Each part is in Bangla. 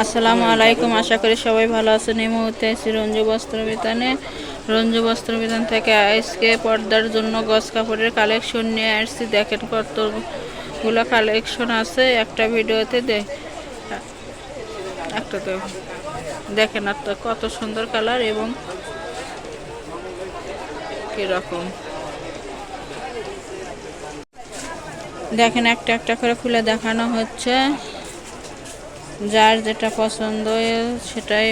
আসসালামু আলাইকুম। আশা করি সবাই ভালো আছেন। এই মুহূর্তে আছি রঞ্জু বস্ত্র বিতানে। রঞ্জু বস্ত্র বিতান থেকে আজকে পর্দার জন্য গস কাপড়ের কালেকশন নিয়ে আসছি। দেখেন কতগুলো কালেকশন আছে। একটা ভিডিওতে একটা তো দেখেন তো কত সুন্দর কালার এবং কীরকম। দেখেন একটা একটা করে খুলে দেখানো হচ্ছে। যার যেটা পছন্দ সেটাই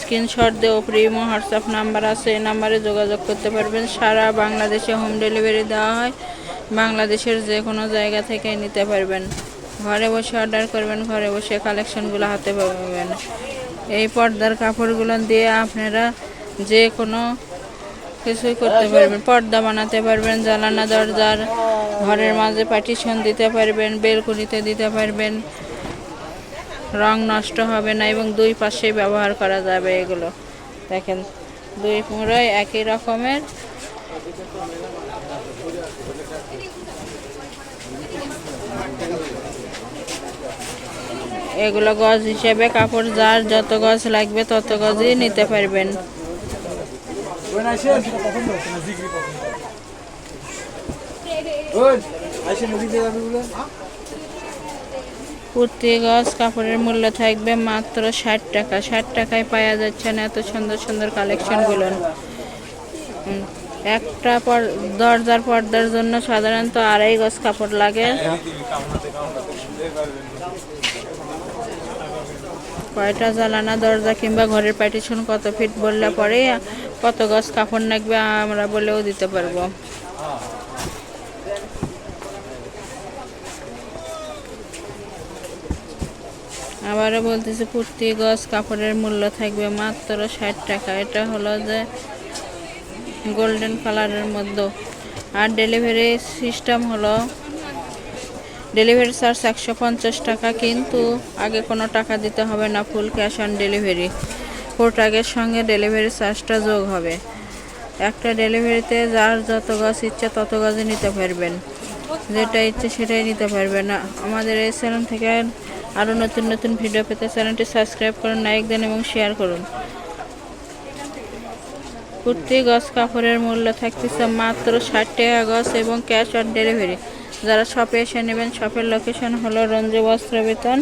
স্ক্রিনশট দিয়ে ওপরে ইমো হোয়াটসঅ্যাপ নাম্বার আছে, এই নাম্বারে যোগাযোগ করতে পারবেন। সারা বাংলাদেশে হোম ডেলিভারি দেওয়া হয়। বাংলাদেশের যে কোনো জায়গা থেকে নিতে পারবেন। ঘরে বসে অর্ডার করবেন, ঘরে বসে কালেকশনগুলো হাতে পাবেন। এই পর্দার কাপড়গুলো দিয়ে আপনারা যে কোনো কিছুই করতে পারবেন। পর্দা বানাতে পারবেন জ্বালানা দরজার ঘরের মাঝে পার্টিশন দিতে পারবেন, বেলকুনিতে দিতে পারবেন। রং নষ্ট হবে না এবং দুই পাশে ব্যবহার করা যাবে এগুলো। দেখেন, দুই পুরোই একই রকমের এগুলো গজ হিসেবে কাপড় যার যত গজ লাগবে তত গজই নিতে পারবেন। সেটা পছন্দ হচ্ছে না জিগরি পছন্দ ওই আইসে নদী দিয়ে যাবে প্রতি গজ, কাপড়ের মূল্য থাকবে মাত্র ষাট টাকা। ষাট টাকায় পাওয়া যাচ্ছে না এত সুন্দর সুন্দর কালেকশনগুলো। একটা দরজার পর্দার জন্য সাধারণত আড়াই গজ কাপড় লাগে। কয়টা জ্বালানা দরজা কিংবা ঘরের পার্টিশন কত ফিট বললে পরে কত গজ কাপড় লাগবে আমরা বলেও দিতে পারব। আবারও বলতেছি, কুর্তি, গজ, কাপড়ের মূল্য থাকবে মাত্র ষাট টাকা। এটা হলো যে গোল্ডেন কালারের মধ্যে। আর ডেলিভারি সিস্টেম হলো ডেলিভারি চার্জ একশো পঞ্চাশ টাকা, কিন্তু আগে কোনো টাকা দিতে হবে না ফুল ক্যাশ অন ডেলিভারি প্রোডাক্টের সঙ্গে ডেলিভারি চার্জটা যোগ হবে। একটা ডেলিভারিতে যার যত গাছ ইচ্ছে তত গাছই নিতে পারবেন। যেটা ইচ্ছে সেটাই নিতে পারবেন। আমাদের এই সেলুন থেকে আরও নতুন নতুন ভিডিও পেতে চ্যানেলটি সাবস্ক্রাইব করুন লাইক দেন এবং শেয়ার করুন। কুর্তি, গজ, কাপড়ের মূল্য থাকতেছে মাত্র ষাট টাকা গজ এবং ক্যাশ অন ডেলিভারি যারা শপে এসে নেবেন শপের লোকেশন হলো রঞ্জু বস্ত্র বেতন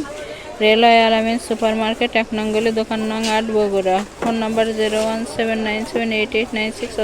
রেলওয়ে আলামিন সুপার মার্কেট এক নঙ্গলি দোকান নং আট Bogura. Phone number zero one seven nine seven eight eight nine six